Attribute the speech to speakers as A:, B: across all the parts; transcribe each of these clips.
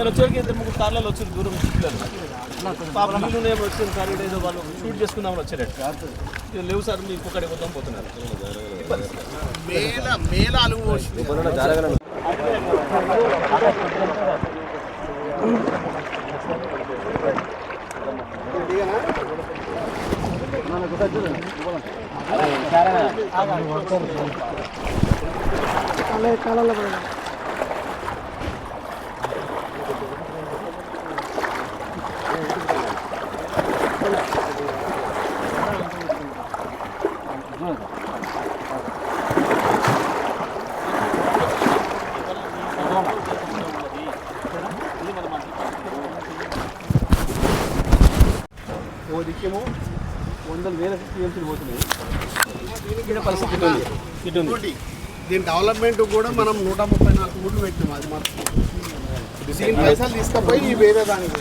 A: నేను వచ్చేసరికి ఇద్దరు ముగ్గురు కార్లలో వచ్చారు దూరం పిల్లలు పాప నీళ్ళు నేను వచ్చింది సార్ ఏదో వాళ్ళు షూట్ చేసుకుందామని వచ్చారట. లేవు సార్ మీకు ఒకటి పోతాం పోతున్నారు.
B: మేల మేల అలుగు పోసింది
A: ఓ దిక్కేమో వందల వేల టీఎంసీలు పోతున్నాయి ఇక్కడ పరిస్థితి ఇటు
B: దీని డెవలప్మెంట్ కూడా మనం నూట ముప్పై నాలుగు కోట్లు పెట్టినాం అది మాత్రం. దీని పైసలు తీసుకుపోయి వేరే దానికి.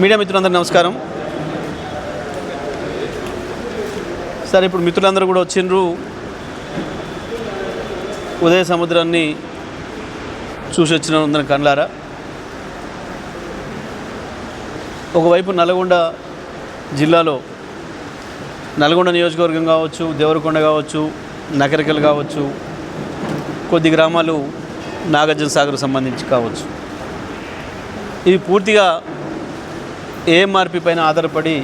A: మీడియా మిత్రులందరూ నమస్కారం. సరే ఇప్పుడు మిత్రులందరూ కూడా వచ్చిండ్రు. ఉదయ సముద్రాన్ని చూసి వచ్చిన కండ్లారా కళ్ళారా ఒకవైపు నల్గొండ జిల్లాలో నల్గొండ నియోజకవర్గం కావచ్చు దేవరకొండ కావచ్చు నకరికలు కావచ్చు కొద్ది గ్రామాలు నాగార్జున సాగర్ సంబంధించి కావచ్చు. ఇవి పూర్తిగా ఏఎంఆర్పి పైన ఆధారపడి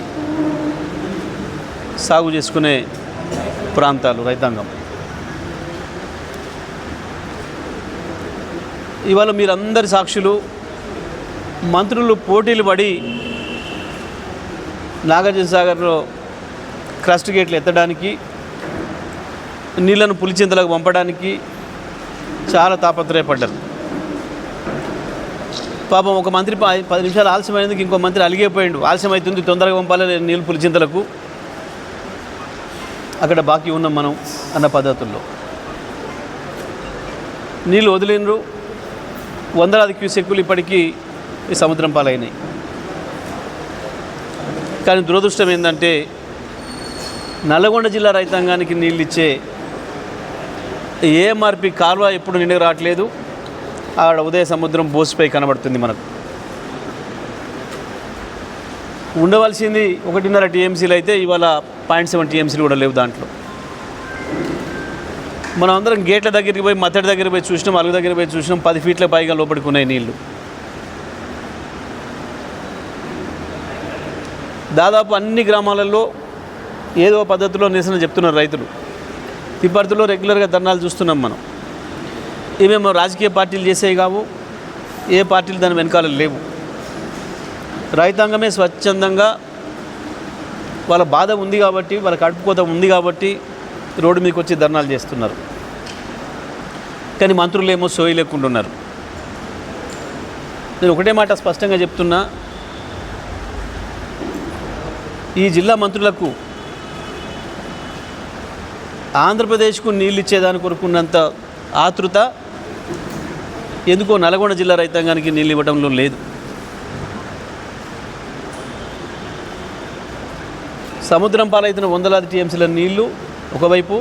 A: సాగు చేసుకునే ప్రాంతాలు రైతాంగం. ఇవాళ మీరందరి సాక్షులు మంత్రులు పోటీలు పడి నాగార్జున సాగర్లో క్రస్ట్ గేట్లు ఎత్తడానికి నీళ్ళను పులిచింతలకు పంపడానికి చాలా తాపత్రయపడ్డారు. పాపం ఒక మంత్రి పది నిమిషాలు ఆలస్యమైనందుకు ఇంకో మంత్రి అలిగిపోయిండు. ఆలస్యం అవుతుంది తొందరగా పంపాలి నీళ్ళు పులిచింతలకు. అక్కడ బాకీ ఉన్నాం మనం అన్న పద్ధతుల్లో నీళ్ళు వదిలినరు వందలాది క్యూసెక్కులు ఇప్పటికీ ఈ సముద్రం పాలైనాయి. కానీ దురదృష్టం ఏంటంటే నల్లగొండ జిల్లా రైతాంగానికి నీళ్ళు ఇచ్చే ఏఎంఆర్పి కాలువ ఎప్పుడు నిండుగా రావట్లేదు. ఆడ ఉదయ సముద్రం బోసిపై కనబడుతుంది మనకు. ఉండవలసింది ఒకటిన్నర టీఎంసీలు అయితే ఇవాళ పాయింట్ సెవెన్ టీఎంసీలు కూడా లేవు దాంట్లో. మనం అందరం గేట్ల దగ్గరికి పోయి మత్తడి దగ్గర పోయి చూసినాం అలుగు దగ్గర పోయి చూసినాం పది ఫీట్ల పైగా లోపలికి ఉన్నాయి నీళ్ళు. దాదాపు అన్ని గ్రామాలలో ఏదో పద్ధతిలో నిరసన చెప్తున్నారు రైతులు. తిప్పర్తిలో రెగ్యులర్గా ధర్నాలు చూస్తున్నాం మనం. ఇవేమో రాజకీయ పార్టీలు చేసేవి కావు ఏ పార్టీలు దాని వెనకాల లేవు. రైతాంగమే స్వచ్ఛందంగా వాళ్ళ బాధ ఉంది కాబట్టి వాళ్ళ కడుపుకోత ఉంది కాబట్టి రోడ్డు మీదకి వచ్చి ధర్నాలు చేస్తున్నారు. కానీ మంత్రులు ఏమో సోయి లేకుండా ఉన్నారు. నేను ఒకటే మాట స్పష్టంగా చెప్తున్నా. ఈ జిల్లా మంత్రులకు ఆంధ్రప్రదేశ్కు నీళ్ళు ఇచ్చేదాని కొరకున్నంత ఆతృత ఎందుకో నల్గొండ జిల్లా రైతాంగానికి నీళ్ళు ఇవ్వడంలో లేదు. సముద్రం పాలైతున్న వందలాది టీఎంసీల నీళ్ళు ఒకవైపు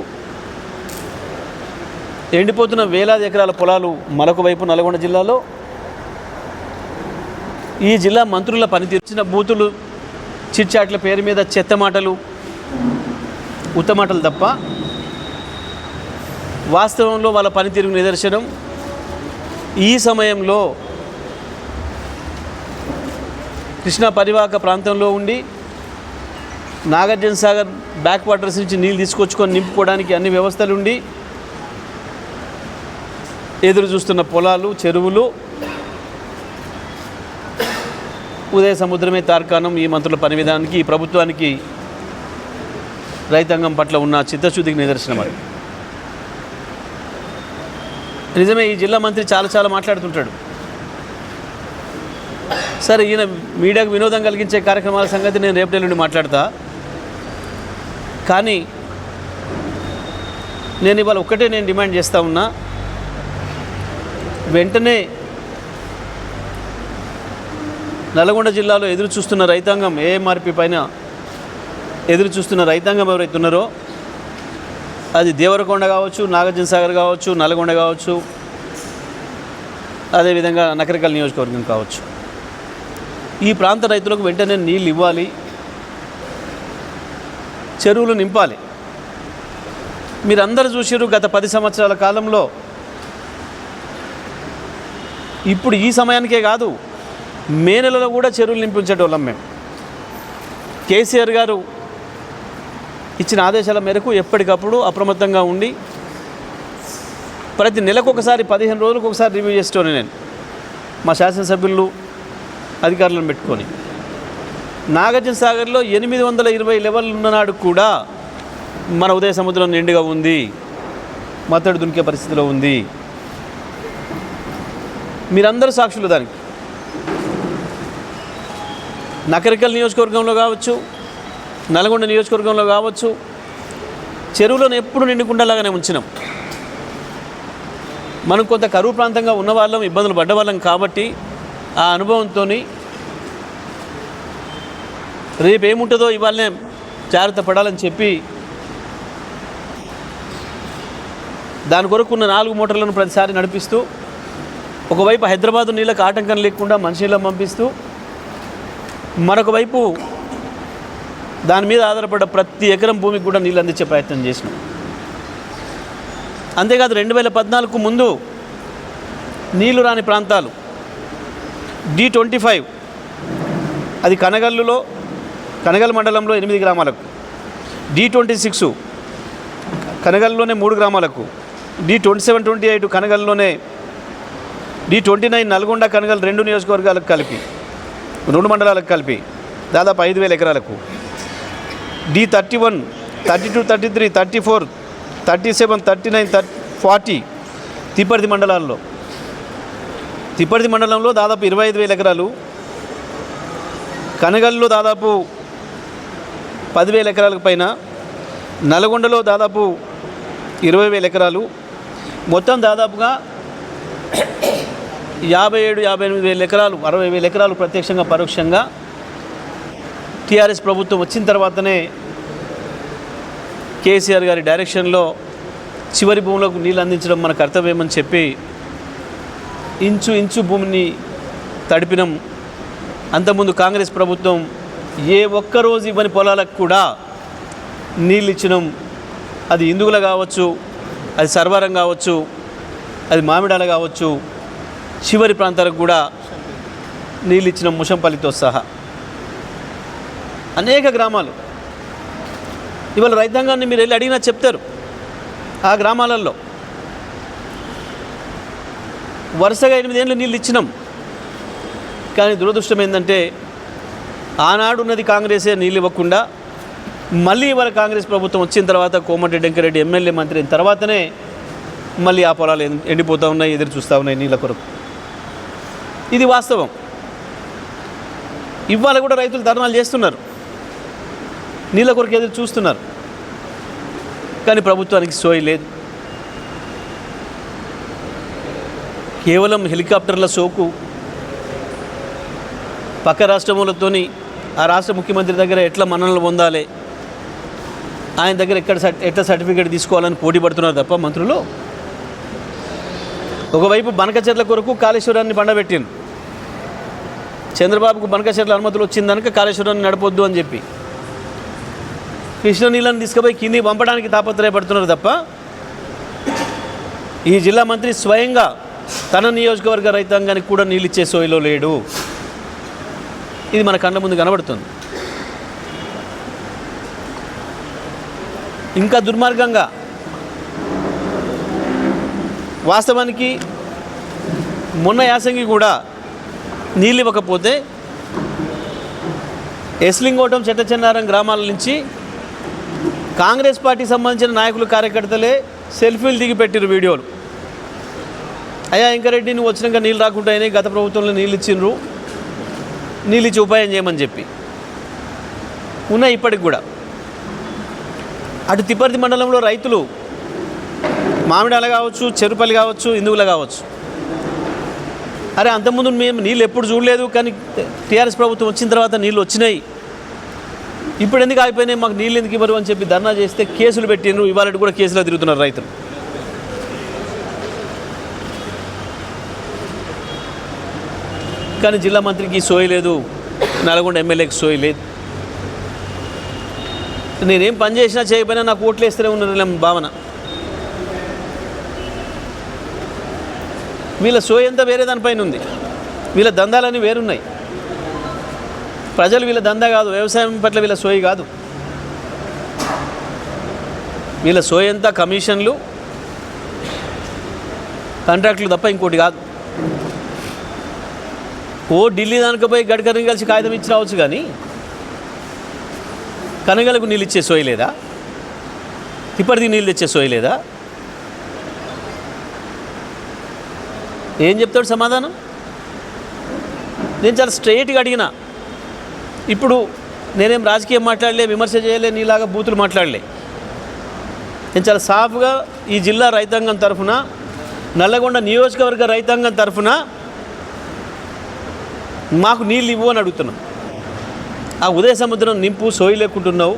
A: ఎండిపోతున్న వేలాది ఎకరాల పొలాలు మరొక వైపు నల్గొండ జిల్లాలో. ఈ జిల్లా మంత్రుల పనితీర్చిన బూతులు చిట్చాట్ల పేరు మీద చెత్త మాటలు ఉత్తమాటలు తప్ప వాస్తవంలో వాళ్ళ పనితీరుకు నిదర్శనం ఈ సమయంలో కృష్ణా పరివాహక ప్రాంతంలో ఉండి నాగార్జున సాగర్ బ్యాక్ వాటర్స్ నుంచి నీళ్ళు తీసుకొచ్చుకొని నింపుకోవడానికి అన్ని వ్యవస్థలు ఉండి ఎదురు చూస్తున్న పొలాలు చెరువులు ఉదయ సముద్రమే తార్కాణం ఈ మంత్రుల పని విధానానికి ఈ ప్రభుత్వానికి రైతాంగం పట్ల ఉన్న చిత్తశుద్ధికి నిదర్శనం అది నిజమే ఈ జిల్లా మంత్రి చాలా చాలా మాట్లాడుతుంటాడు. సరే ఈయన మీడియాకు వినోదం కలిగించే కార్యక్రమాల సంగతి నేను రేపటి నుండి మాట్లాడతా. కానీ నేను ఇవాళ ఒక్కటే నేను డిమాండ్ చేస్తూ ఉన్నా వెంటనే నల్గొండ జిల్లాలో ఎదురు చూస్తున్న రైతాంగం ఏఎంఆర్పి పైన ఎదురు చూస్తున్న రైతాంగం ఎవరైతే ఉన్నారో అది దేవరకొండ కావచ్చు నాగార్జున సాగర్ కావచ్చు నల్గొండ కావచ్చు అదేవిధంగా నకరికల్ నియోజకవర్గం కావచ్చు. ఈ ప్రాంత రైతులకు వెంటనే నీళ్ళు ఇవ్వాలి. చెరువులు నింపాలి. మీరందరూ చూసారు గత పది సంవత్సరాల కాలంలో. ఇప్పుడు ఈ సమయానికే కాదు మే నెలలో కూడా చెరువులు నింపించేటోళ్ళం మేము. కేసీఆర్ గారు ఇచ్చిన ఆదేశాల మేరకు ఎప్పటికప్పుడు అప్రమత్తంగా ఉండి ప్రతి నెలకు ఒకసారి పదిహేను రోజులకు ఒకసారి రివ్యూ చేసేటోని నేను. మా శాసనసభ్యులు అధికారులను పెట్టుకొని. నాగార్జున సాగర్లో ఎనిమిది వందల ఇరవై లెవెల్ ఉన్ననాడు కూడా మన ఉదయ సముద్రం నిండుగా ఉంది. మత్తడి దునికే పరిస్థితిలో ఉంది. మీరందరూ సాక్షులు దానికి. నకరికల్ నియోజకవర్గంలో కావచ్చు నల్గొండ నియోజకవర్గంలో కావచ్చు చెరువులను ఎప్పుడు నిండుకుండలాగానే ఉంచినాం. మనం కొంత కరువు ప్రాంతంగా ఉన్న వాళ్ళం ఇబ్బందులు పడ్డవాళ్ళం కాబట్టి ఆ అనుభవంతో రేపు ఏముంటుందో ఇవాళనే జాగ్రత్త పడాలని చెప్పి దాని కొరకు ఉన్న నాలుగు మోటార్లను ప్రతిసారి నడిపిస్తూ ఒకవైపు హైదరాబాద్ నీళ్ళకు ఆటంకం లేకుండా మనుషులను పంపిస్తూ మరొక వైపు దాని మీద ఆధారపడ్డ ప్రతి ఎకరం భూమికి కూడా నీళ్ళు అందించే ప్రయత్నం చేసినాం. అంతేకాదు రెండు వేల పద్నాలుగు ముందు నీళ్ళు రాని ప్రాంతాలు డి ట్వంటీ ఫైవ్ అది కనగల్లులో కనగల్ మండలంలో ఎనిమిది గ్రామాలకు డి ట్వంటీ సిక్స్ కనగల్లోనే మూడు గ్రామాలకు D twenty seven twenty eight కనగల్లోనే D twenty nine Nalgonda Kanagal రెండు నియోజకవర్గాలకు కలిపి రెండు మండలాలకు కలిపి దాదాపు ఐదు వేల ఎకరాలకు D thirty one thirty two thirty three thirty four thirty seven thirty nine thirty forty Tipparthi మండలాల్లో. తిప్పర్తి మండలంలో దాదాపు ఇరవై ఐదు వేల ఎకరాలు కనగల్లో దాదాపు పదివేల ఎకరాలకు పైన నల్గొండలో దాదాపు ఇరవై వేల ఎకరాలు. మొత్తం దాదాపుగా యాభై ఏడు యాభై ఎనిమిది వేల ఎకరాలు అరవై వేల ఎకరాలు ప్రత్యక్షంగా పరోక్షంగా టీఆర్ఎస్ ప్రభుత్వం వచ్చిన తర్వాతనే కేసీఆర్ గారి డైరెక్షన్లో చివరి భూములకు నీళ్ళు అందించడం మన కర్తవ్యమని చెప్పి ఇంచు ఇంచు భూమిని తడిపినం. అంతకుముందు కాంగ్రెస్ ప్రభుత్వం ఏ ఒక్కరోజు ఇవ్వని పొలాలకు కూడా నీళ్ళు ఇచ్చినాం. అది ఇందుగుల కావచ్చు అది సర్వరం కావచ్చు అది మామిడాల కావచ్చు చివరి ప్రాంతాలకు కూడా నీళ్ళు ఇచ్చిన ముషంపల్లితో సహా. అనేక గ్రామాలు. ఇవాళ రైతాంగాన్ని మీరు వెళ్ళి అడిగినా చెప్తారు ఆ గ్రామాలలో. వరుసగా ఎనిమిదేళ్ళు నీళ్ళు ఇచ్చినాం. కానీ దురదృష్టం ఏంటంటే ఆనాడు ఉన్నది కాంగ్రెసే నీళ్ళు ఇవ్వకుండా మళ్ళీ ఇవాళ కాంగ్రెస్ ప్రభుత్వం వచ్చిన తర్వాత కోమటిరెడ్డి వెంకరెడ్డి ఎమ్మెల్యే మంత్రి అయిన తర్వాతనే మళ్ళీ ఆ పొలాలు ఎం- ఎండిపోతూ ఉన్నాయి ఎదురు చూస్తూ ఉన్నాయి నీళ్ళ కొరకు. ఇది వాస్తవం. ఇవాళ కూడా రైతులు ధర్నాలు చేస్తున్నారు. నీళ్ళ కొరకు ఎదురు చూస్తున్నారు. కానీ ప్రభుత్వానికి సోయి లేదు. కేవలం హెలికాప్టర్ల సోకు పక్క రాష్ట్రములతోని ఆ రాష్ట్ర ముఖ్యమంత్రి దగ్గర ఎట్లా మన్ననలు పొందాలి? ఆయన దగ్గర ఎక్కడ సర్టి ఎట్లా సర్టిఫికేట్ తీసుకోవాలని పోటీ పడుతున్నారు తప్ప మంత్రులు? ఒకవైపు బనకచెట్ల కొరకు కాళేశ్వరాన్ని పండబెట్టిండ్రు చంద్రబాబుకు బనకచెట్ల అనుమతులు వచ్చిందనక కాళేశ్వరాన్ని నడపొద్దు అని చెప్పి. కృష్ణనీళ్ళని తీసుకుపోయి కింది పంపడానికి తాపత్రయపడుతున్నారు తప్ప ఈ జిల్లా మంత్రి స్వయంగా తన నియోజకవర్గ రైతాంగానికి కూడా నీళ్ళు ఇచ్చే సోయిలో లేడు. ఇది మన కళ్ళ ముందు కనబడుతుంది. ఇంకా దుర్మార్గంగా వాస్తవానికి మొన్న యాసంగి కూడా నీళ్ళు ఇవ్వకపోతే ఎస్లింగోటం చెట్టచెన్నారం గ్రామాల నుంచి కాంగ్రెస్ పార్టీకి సంబంధించిన నాయకులు కార్యకర్తలే సెల్ఫీలు దిగి పెట్టిరు వీడియోలు. అయ్యా వెంకరెడ్డి నువ్వు వచ్చినాక నీళ్ళు రాకుండా గత ప్రభుత్వంలో నీళ్ళు ఇచ్చిండ్రు. నీళ్ళు ఇచ్చి ఉపాయం చేయమని చెప్పి. ఉన్నాయి ఇప్పటికి కూడా. అటు తిప్పర్తి మండలంలో రైతులు మామిడాల కావచ్చు చెరుపల్లి కావచ్చు ఇందుగుల కావచ్చు. అరే అంతకుముందు మేము నీళ్ళు ఎప్పుడు చూడలేదు కానీ టీఆర్ఎస్ ప్రభుత్వం వచ్చిన తర్వాత నీళ్ళు వచ్చినాయి. ఇప్పుడు ఎందుకు ఆగిపోయినాయి? మాకు నీళ్ళు ఎందుకు ఇవ్వరు అని చెప్పి ధర్నా చేస్తే కేసులు పెట్టిండ్రు. ఇవాళ కూడా కేసులో తిరుగుతున్నారు రైతులు. కానీ జిల్లా మంత్రికి సోయి లేదు. నల్గొండ ఎమ్మెల్యేకి సోయి లేదు. నేనేం పని చేసినా చేయకపోయినా నాకు ఓట్లు వేస్తూనే ఉన్నారు భావన. వీళ్ళ సోయి అంతా వేరే దానిపైన ఉంది. వీళ్ళ దందాలన్నీ వేరున్నాయి. ప్రజలు వీళ్ళ దందా కాదు వ్యవసాయం పట్ల వీళ్ళ సోయి కాదు. వీళ్ళ సోయి అంతా కమిషన్లు కాంట్రాక్టులు తప్ప ఇంకోటి కాదు. ఓ ఢిల్లీ దానికి పోయి గడ్కరీని కలిసి కాగితం ఇచ్చి రావచ్చు కానీ కనగలకు నీళ్ళు ఇచ్చే సోయి లేదా? తిప్పటికి నీళ్ళు తెచ్చే సోయి లేదా? ఏం చెప్తాడు సమాధానం? నేను చాలా స్ట్రైట్గా అడిగిన. ఇప్పుడు నేనేం రాజకీయం మాట్లాడలే విమర్శ చేయలే నీలాగా బూతులు మాట్లాడలే. నేను చాలా సాఫ్గా ఈ జిల్లా రైతాంగం తరఫున నల్లగొండ నియోజకవర్గ రైతాంగం తరఫున మాకు నీళ్ళు ఇవ్వు అని అడుగుతున్నాం. ఆ ఉదయ సముద్రం నింపు సోయి లేకుంటున్నావు.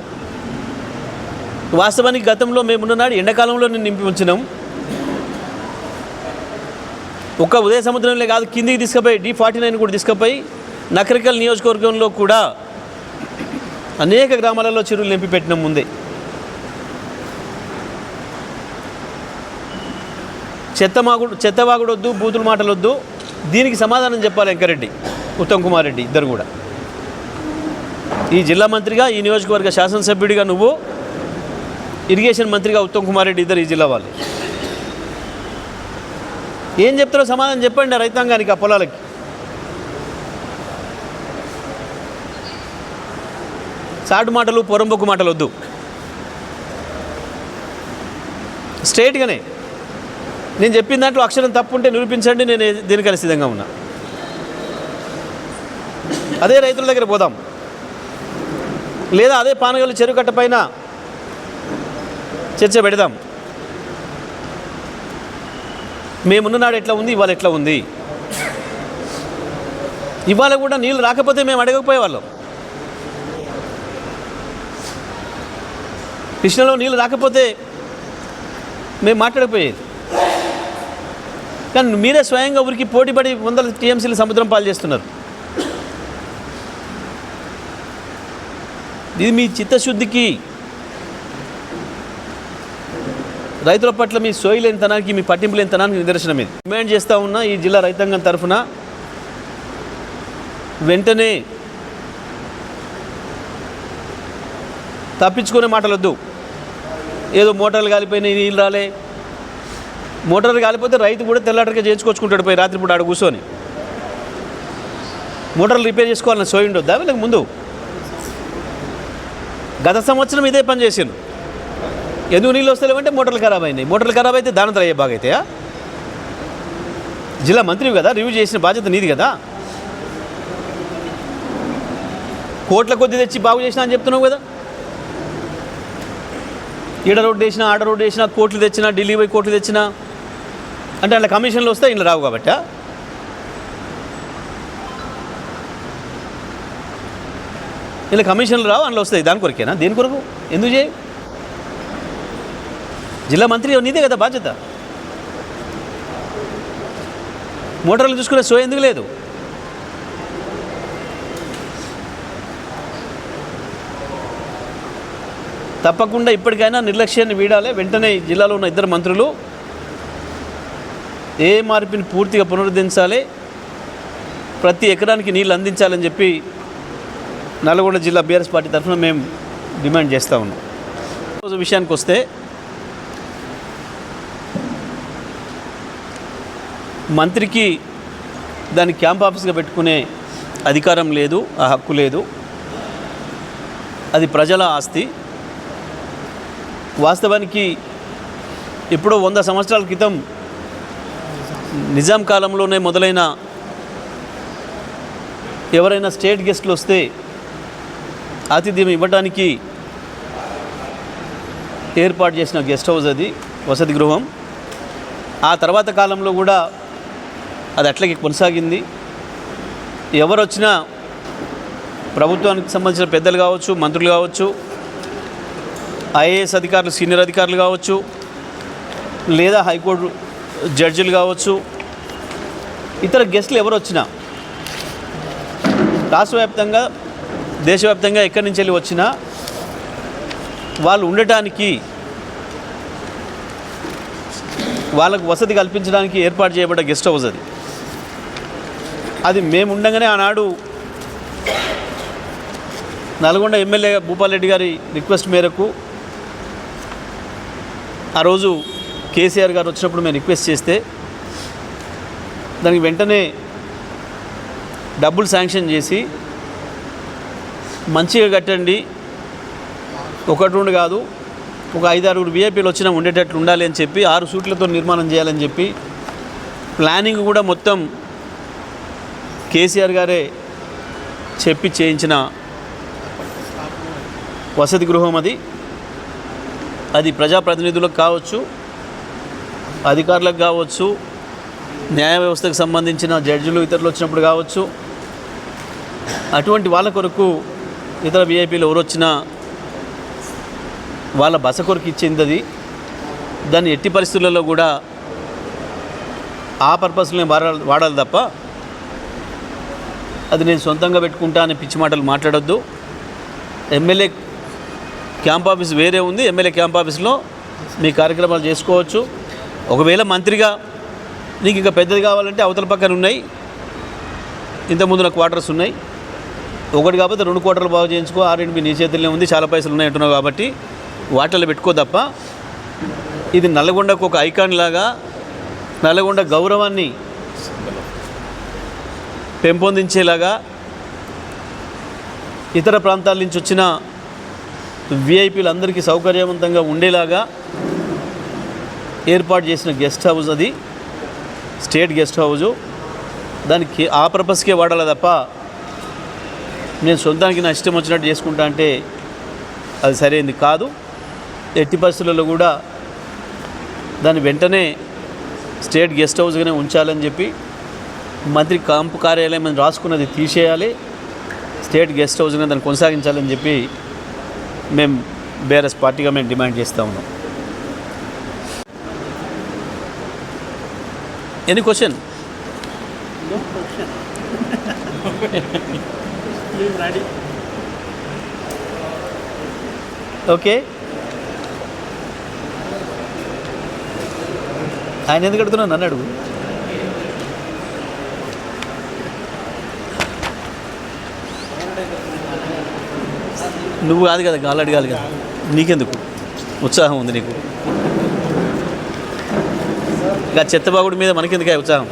A: వాస్తవానికి గతంలో మేమున్ననాడు ఎండాకాలంలో నేను నింపి ఉంచినాం. ఒక్క ఉదయ సముద్రంలో కాదు కిందికి తీసుకుపోయి డి ఫార్టీ నైన్ కూడా తీసుకుపోయి నకరికల్ నియోజకవర్గంలో కూడా అనేక గ్రామాలలో చెరువులు నింపి పెట్టిన ముందే. చెత్త మాగుడు చెత్తవాగుడొద్దు బూతులు మాటలు వద్దు దీనికి సమాధానం చెప్పాలి వెంకరెడ్డి. ఉత్తమ్ కుమార్ రెడ్డి ఇద్దరు కూడా. ఈ జిల్లా మంత్రిగా ఈ నియోజకవర్గ శాసనసభ్యుడిగా నువ్వు ఇరిగేషన్ మంత్రిగా ఉత్తమ్ కుమార్ రెడ్డి ఇద్దరు ఈ జిల్లా వాళ్ళు. ఏం చెప్తారో సమాధానం చెప్పండి రైతాంగానికి ఆ పొలాలకి. సాటు మాటలు పొరంబొక్కు మాటలు వద్దు. స్ట్రైట్గానే. నేను చెప్పిన దాంట్లో అక్షరం తప్పు ఉంటే నిరూపించండి నేను దీనికని సిద్ధంగా ఉన్నా. అదే రైతుల దగ్గర పోదాం. లేదా అదే పానగల్లు చెరువు కట్ట పైన చర్చ పెడదాం. మేమున్ననాడు ఎట్లా ఉంది? ఇవాళ ఎట్లా ఉంది? ఇవాళ కూడా నీళ్ళు రాకపోతే మేము అడగకపోయేవాళ్ళం. కృష్ణలో నీళ్ళు రాకపోతే మేము మాట్లాడకపోయేది. కానీ మీరే స్వయంగా ఊరికి పోటీపడి వందల టీఎంసీలు సముద్రం పాలు చేస్తున్నారు. ఇది మీ చిత్తశుద్ధికి. రైతుల పట్ల మీ సోయిలేనితనానికి మీ పట్టింపు లేనితనానికి నిదర్శనం ఇది డిమాండ్ చేస్తూ ఉన్నా ఈ జిల్లా రైతాంగం తరఫున వెంటనే తప్పించుకునే మాటలు వద్దు ఏదో మోటార్లు కాలిపోయినాయి నీళ్ళు రాలే. మోటార్లు కాలిపోతే రైతు కూడా తెల్లాటరిగా చేయించుకొచ్చుకుంటాడు పోయి రాత్రిపూట ఆడ కూర్చొని. మోటార్లు రిపేర్ చేసుకోవాలని సోయి ఉండొద్దా? వీళ్ళకి ముందు గత సంవత్సరం ఇదే పని చేసిండు ఎందుకు నీళ్ళు వస్తలేవంటే మోటార్లు ఖరాబ్ అయినాయి. మోటార్లు ఖరాబ్ అయితే దాని అయ్యే బాగా అవుతాయా జిల్లా మంత్రివి కదా రివ్యూ చేసిన బాధ్యత నీది కదా? కోట్ల కొద్ది తెచ్చి బాగు చేసినా అని చెప్తున్నావు కదా? ఈడ రోడ్డు వేసినా ఆడ రోడ్డు వేసినా కోట్లు తెచ్చినా ఢిల్లీ పోయి కోట్లు తెచ్చినా అంటే అట్లా కమిషన్లు వస్తే ఇంట్లో రావు కాబట్టా ఇలా కమిషన్లు రావు అందులో వస్తాయి. దాని కొరకేనా? దేని కొరకు? ఎందుకు చేయి? జిల్లా మంత్రి నీదే కదా బాధ్యత. మోటార్లు చూసుకునే సో ఎందుకు లేదు? తప్పకుండా ఇప్పటికైనా నిర్లక్ష్యాన్ని వీడాలి. వెంటనే జిల్లాలో ఉన్న ఇద్దరు మంత్రులు ఏ మార్పుని పూర్తిగా పునరుద్ధరించాలి ప్రతి ఎకరానికి నీళ్ళు అందించాలని చెప్పి నల్గొండ జిల్లా బీఆర్ఎస్ పార్టీ తరఫున మేము డిమాండ్ చేస్తూ ఉన్నాం. రోజు విషయానికి వస్తే మంత్రికి దాన్ని క్యాంప్ ఆఫీస్గా పెట్టుకునే అధికారం లేదు ఆ హక్కు లేదు. అది ప్రజల ఆస్తి. వాస్తవానికి ఎప్పుడో వంద సంవత్సరాల క్రితం నిజాం కాలంలోనే మొదలైన ఎవరైనా స్టేట్ గెస్ట్లు వస్తే ఆతిథ్యం ఇవ్వడానికి ఏర్పాటు చేసిన గెస్ట్ హౌస్ అది వసతి గృహం. ఆ తర్వాత కాలంలో కూడా అది అట్లాగే కొనసాగింది. ఎవరు వచ్చినా ప్రభుత్వానికి సంబంధించిన పెద్దలు కావచ్చు మంత్రులు కావచ్చు ఐఏఎస్ అధికారులు సీనియర్ అధికారులు కావచ్చు లేదా హైకోర్టు జడ్జిలు కావచ్చు ఇతర గెస్టులు ఎవరు వచ్చినా రాష్ట్ర వ్యాప్తంగా దేశవ్యాప్తంగా ఎక్కడి నుంచి వెళ్ళి వచ్చినా వాళ్ళు ఉండటానికి వాళ్ళకు వసతి కల్పించడానికి ఏర్పాటు చేయబడ్డ గెస్ట్ హౌస్ అది. అది మేము ఉండగానే ఆనాడు నల్గొండ ఎమ్మెల్యే భూపాల్ రెడ్డి గారి రిక్వెస్ట్ మేరకు ఆ రోజు కేసీఆర్ గారు వచ్చినప్పుడు మేము రిక్వెస్ట్ చేస్తే దానికి వెంటనే డబ్బులు శాంక్షన్ చేసి మంచిగా కట్టండి. ఒకటి రెండు కాదు ఒక ఐదు ఆరుగురు బీఏపీలు వచ్చినా ఉండేటట్లు ఉండాలి అని చెప్పి ఆరు సూట్లతో నిర్మాణం చేయాలని చెప్పి ప్లానింగ్ కూడా మొత్తం కేసీఆర్ గారే చెప్పి చేయించిన వసతి గృహం అది. అది ప్రజాప్రతినిధులకు కావచ్చు అధికారులకు కావచ్చు న్యాయ వ్యవస్థకు సంబంధించిన జడ్జిలు ఇతరులు వచ్చినప్పుడు కావచ్చు అటువంటి వాళ్ళ కొరకు ఇతర విఐపీలు ఎవరు వచ్చినా వాళ్ళ బస కొరకు ఇచ్చింది అది దాన్ని ఎట్టి పరిస్థితులలో కూడా ఆ పర్పస్లోనే వాడాలి వాడాలి తప్ప అది నేను సొంతంగా పెట్టుకుంటా అని పిచ్చి మాటలు మాట్లాడొద్దు. ఎమ్మెల్యే క్యాంప్ ఆఫీస్ వేరే ఉంది. ఎమ్మెల్యే క్యాంప్ ఆఫీస్లో మీ కార్యక్రమాలు చేసుకోవచ్చు. ఒకవేళ మంత్రిగా నీకు ఇంకా పెద్దది కావాలంటే అవతల పక్కన ఉన్నాయి ఇంతకుముందు నాకు క్వార్టర్స్ ఉన్నాయి. ఒకటి కాకపోతే రెండు క్వార్టర్లు బాగు చేయించుకో ఆర్ఎండ్బి నీ చేతుల్లో ఉంది చాలా పైసలు ఉన్నాయి అంటున్నావు కాబట్టి వాటిల్లో పెట్టుకో తప్ప ఇది నల్గొండకు ఒక ఐకాన్ లాగా నల్గొండ గౌరవాన్ని పెంపొందించేలాగా ఇతర ప్రాంతాల నుంచి వచ్చిన విఐపీలందరికీ సౌకర్యవంతంగా ఉండేలాగా ఏర్పాటు చేసిన గెస్ట్ హౌస్ అది స్టేట్ గెస్ట్ హౌజు దానికి ఆ పర్పస్కే వాడాలి తప్ప నేను సొంతానికి నా ఇష్టం వచ్చినట్టు చేసుకుంటా అంటే అది సరైనది కాదు. ఎట్టి పరిస్థితులలో కూడా దాన్ని వెంటనే స్టేట్ గెస్ట్ హౌస్గానే ఉంచాలని చెప్పి మంత్రి కాంపు కార్యాలయం అని రాసుకున్నది తీసేయాలి. స్టేట్ గెస్ట్ హౌస్గానే దాన్ని కొనసాగించాలని చెప్పి మేము బీఆర్ఎస్ పార్టీగా మేము డిమాండ్ చేస్తూ ఉన్నాం. Any question? ఓకే ఆయన ఎందుకు అడుగుతున్నావు నన్ను అడుగు. నువ్వు కాదు కదా గాలి అడగాలి కదా. నీకెందుకు? ఉత్సాహం ఉంది నీకు. ఇంకా చెత్తబాగుడి మీద మనకెందుకు ఉత్సాహం?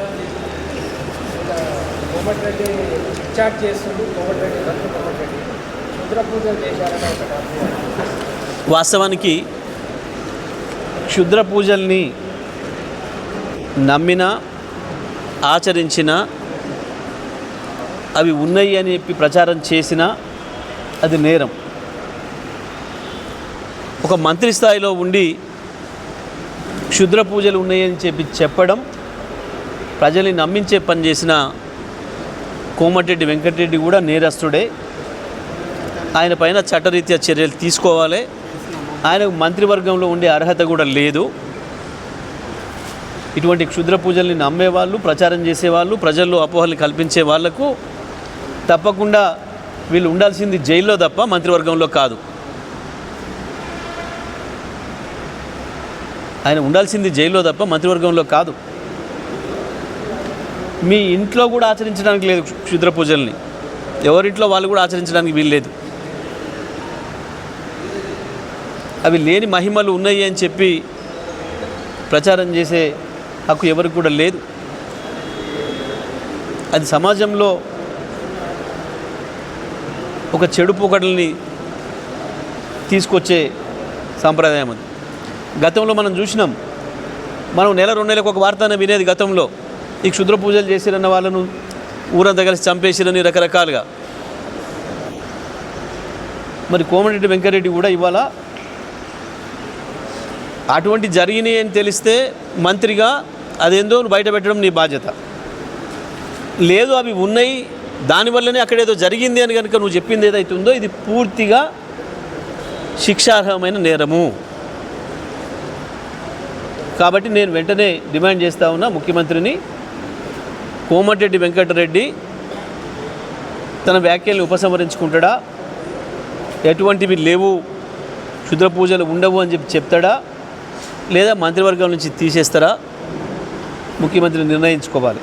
C: కోమటిరెడ్డి చాట్ చేస్తుండు కోమటిరెడ్డి భక్తి కోమటిరెడ్డి పూజలు చేశారని ఒకటి
A: వాస్తవానికి క్షుద్ర పూజల్ని నమ్మిన ఆచరించిన అవి ఉన్నాయి అని చెప్పి ప్రచారం చేసిన అది నేరం. ఒక మంత్రి స్థాయిలో ఉండి క్షుద్ర పూజలు ఉన్నాయని చెప్పి చెప్పడం ప్రజల్ని నమ్మించే పని చేసిన కోమటిరెడ్డి వెంకటరెడ్డి కూడా నేరస్తుడే. ఆయన పైన చట్టరీత్యా చర్యలు తీసుకోవాలి. ఆయనకు మంత్రివర్గంలో ఉండే అర్హత కూడా లేదు. ఇటువంటి క్షుద్ర పూజల్ని నమ్మేవాళ్ళు ప్రచారం చేసేవాళ్ళు ప్రజల్లో అపోహలు కల్పించే వాళ్ళకు తప్పకుండా వీళ్ళు ఉండాల్సింది జైల్లో తప్ప మంత్రివర్గంలో కాదు. ఆయన ఉండాల్సింది జైల్లో తప్ప మంత్రివర్గంలో కాదు. మీ ఇంట్లో కూడా ఆచరించడానికి లేదు క్షుద్ర పూజల్ని. ఎవరింట్లో వాళ్ళు కూడా ఆచరించడానికి వీల్లేదు. అవి లేని మహిమలు ఉన్నాయి అని చెప్పి ప్రచారం చేసే హక్కు ఎవరికి కూడా లేదు. అది సమాజంలో ఒక చెడు పోకడల్ని తీసుకొచ్చే సాంప్రదాయం అది. గతంలో మనం చూసినాం. మనం నెల రెండు నెలలకు ఒక వార్త వినేది గతంలో. ఈ క్షుద్ర పూజలు చేసిరన్న వాళ్ళను ఊరంతా కలిసి చంపేసిరని రకరకాలుగా. మరి కోమటిరెడ్డి వెంకరెడ్డి కూడా ఇవాళ అటువంటి జరిగినాయి అని తెలిస్తే మంత్రిగా అదేందో బయట పెట్టడం నీ బాధ్యత. లేదు అవి ఉన్నాయి దానివల్లనే అక్కడ ఏదో జరిగింది అని కనుక నువ్వు చెప్పింది ఏదైతే ఉందో ఇది పూర్తిగా శిక్షార్హమైన నేరము. కాబట్టి నేను వెంటనే డిమాండ్ చేస్తా ఉన్నా ముఖ్యమంత్రిని. కోమటిరెడ్డి వెంకటరెడ్డి తన వ్యాఖ్యల్ని ఉపసంహరించుకుంటాడా? ఎటువంటివి లేవు? క్షుద్ర పూజలు ఉండవు అని చెప్పి చెప్తాడా? లేదా మంత్రివర్గం నుంచి తీసేస్తారా? ముఖ్యమంత్రి నిర్ణయించుకోవాలి.